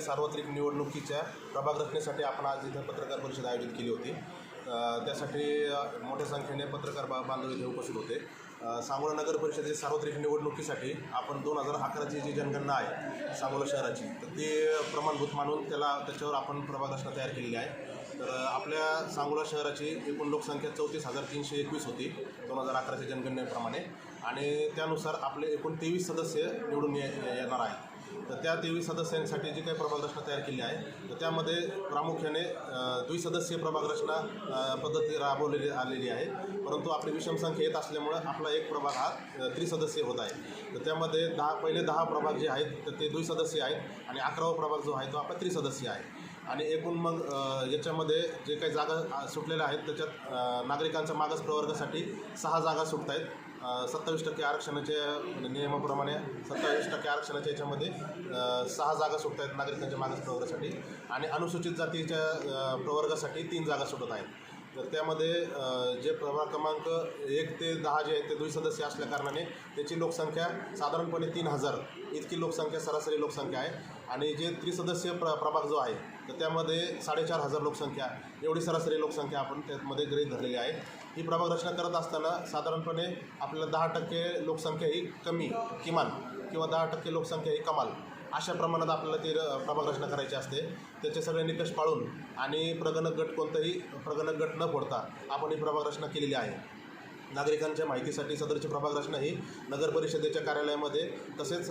सार्वत्रिक निवडणुकीच्या प्रभाग रचनेसाठी आपण आज इथं पत्रकार परिषद आयोजित केली होती. त्यासाठी मोठ्या संख्येने पत्रकार बा बांधव इथे उपस्थित होते. सांगोला नगर परिषदेच्या सार्वत्रिक निवडणुकीसाठी आपण दोन हजार अकराची जी जनगणना आहे सांगोला शहराची तर ते प्रमाणभूत मानून त्याला त्याच्यावर आपण प्रभाग रचना तयार केलेली आहे. तर आपल्या सांगोला शहराची एकूण लोकसंख्या चौतीस हजार तीनशे एकवीस होती दोन हजार अकराच्या जनगणनेप्रमाणे. आणि त्यानुसार आपले एकूण तेवीस सदस्य निवडून ये- येणार आहे तर त्या तेवीस सदस्यांसाठी जी काही प्रभाग रचना तयार केली आहे तर त्यामध्ये प्रामुख्याने द्विसदस्यीय प्रभाग रचना पद्धती राबवलेली आलेली आहे. परंतु आपली विषम संख्या येत असल्यामुळं आपला एक प्रभाग हा त्रिसदस्यीय होत आहे. तर त्यामध्ये दहा पहिले दहा प्रभाग जे आहेत तर ते द्विसदस्यीय आहेत आणि अकरावा प्रभाग जो आहे तो आपला त्रिसदस्यीय आहे. आणि एकूण मग याच्यामध्ये जे काही जागा सुटलेल्या आहेत त्याच्यात नागरिकांचा नागरिकांच्या मागास प्रवर्गासाठी सहा जागा सुटत आहेत सत्तावीस टक्के आरक्षणाच्या म्हणजे नियमाप्रमाणे सत्तावीस टक्के आरक्षणाच्या याच्यामध्ये सहा जागा सुटत आहेत नागरिकांच्या मागास प्रवर्गासाठी आणि अनुसूचित जातीच्या प्रवर्गासाठी तीन जागा सुटत आहेत. तर त्यामध्ये जे प्रभाग क्रमांक एक ते दहा जे आहेत ते द्विसदस्य असल्या कारणाने त्याची लोकसंख्या साधारणपणे तीन हजार. इतकी लोकसंख्या सरासरी लोकसंख्या आहे. आणि जे त्रिसदस्य प्र प्रभाग जो आहे तर त्यामध्ये साडेचार हजार लोकसंख्या एवढी सरासरी लोकसंख्या आपण त्यामध्ये गृहीत धरलेली आहे. ही प्रभाग रचना करत असताना साधारणपणे आपल्याला दहा टक्के लोकसंख्या ही कमी किमान किंवा दहा टक्के लोकसंख्या ही कमाल. अशा प्रमाणात आपल्याला ती र- प्रभाग रचना करायची असते. त्याचे सगळे निकष पाळून आणि प्रगणक गट कोणताही प्रगणक गट न फोडता आपण ही प्रभाग रचना केलेली आहे. नागरिकांच्या माहितीसाठी सदरची प्रभाग रचना ही नगर परिषदेच्या कार्यालयामध्ये तसेच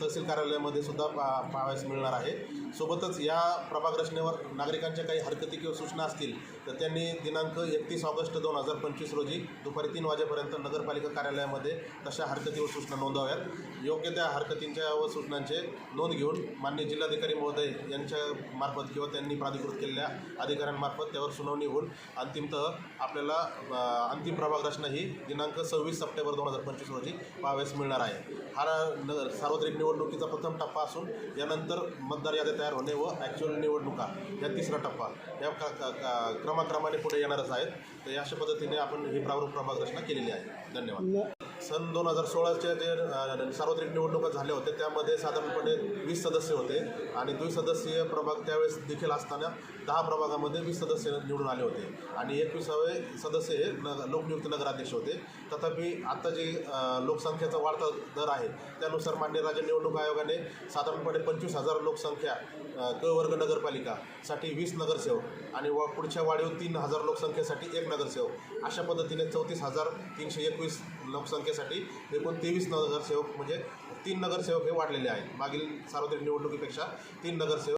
तहसील कार्यालयामध्ये सुद्धा पा पाहावयास मिळणार आहे. सोबतच या प्रभाग रचनेवर नागरिकांच्या काही हरकती किंवा सूचना असतील तर त्यांनी दिनांक एकतीस ऑगस्ट दोन हजार पंचवीस रोजी दुपारी तीन वाजेपर्यंत नगरपालिका कार्यालयामध्ये तशा हरकती व सूचना नोंदवाव्यात. योग्य त्या हरकतींच्या व सूचनांचे नोंद घेऊन मान्य जिल्हाधिकारी महोदय यांच्या मार्फत किंवा त्यांनी प्राधिकृत केलेल्या अधिकाऱ्यांमार्फत त्यावर सुनावणी होऊन अंतिमतः आपल्याला अंतिम प्रभाग रचना ही ही दिनांक सव्वीस सप्टेंबर दोन हजार पंचवीस रोजी पाहावयास मिळणार आहे. हा न सार्वत्रिक निवडणुकीचा प्रथम टप्पा असून यानंतर मतदार याद्या तयार होणे व ॲक्च्युअल निवडणुका या तिसरा टप्पा या क्रमाक्रमाने पुढे येणारच आहेत. तर अशा पद्धतीने आपण ही प्रारूप प्रभाग रचना केलेली आहे. धन्यवाद. सन दोन हजार सोळाच्या जे सार्वत्रिक निवडणुका झाल्या होत्या त्यामध्ये साधारणपणे वीस सदस्य होते. आणि द्विसदस्यीय प्रभाग त्यावेळेस देखील असताना दहा प्रभागामध्ये वीस सदस्य निवडून आले होते. आणि एकविसावे सदस्य हे न लोकनियुक्त नगराध्यक्ष होते. तथापि आता जे लोकसंख्येचा वाढता दर आहे त्यानुसार मान्य राज्य निवडणूक आयोगाने साधारणपणे पंचवीस हजार लोकसंख्या अ, क वर्ग नगरपालिकासाठी वीस नगरसेवक आणि व पुढच्या वाढीव तीन हजार लोकसंख्येसाठी एक नगरसेवक. अशा पद्धतीने चौतीस हजार तीनशे एकवीस लोकसंख्या लोकसंख्येसाठी एकूण तेवीस नगरसेवक म्हणजे तीन नगरसेवक हे वाढलेले आहेत. मागील सार्वत्रिक निवडणुकीपेक्षा तीन नगरसेवक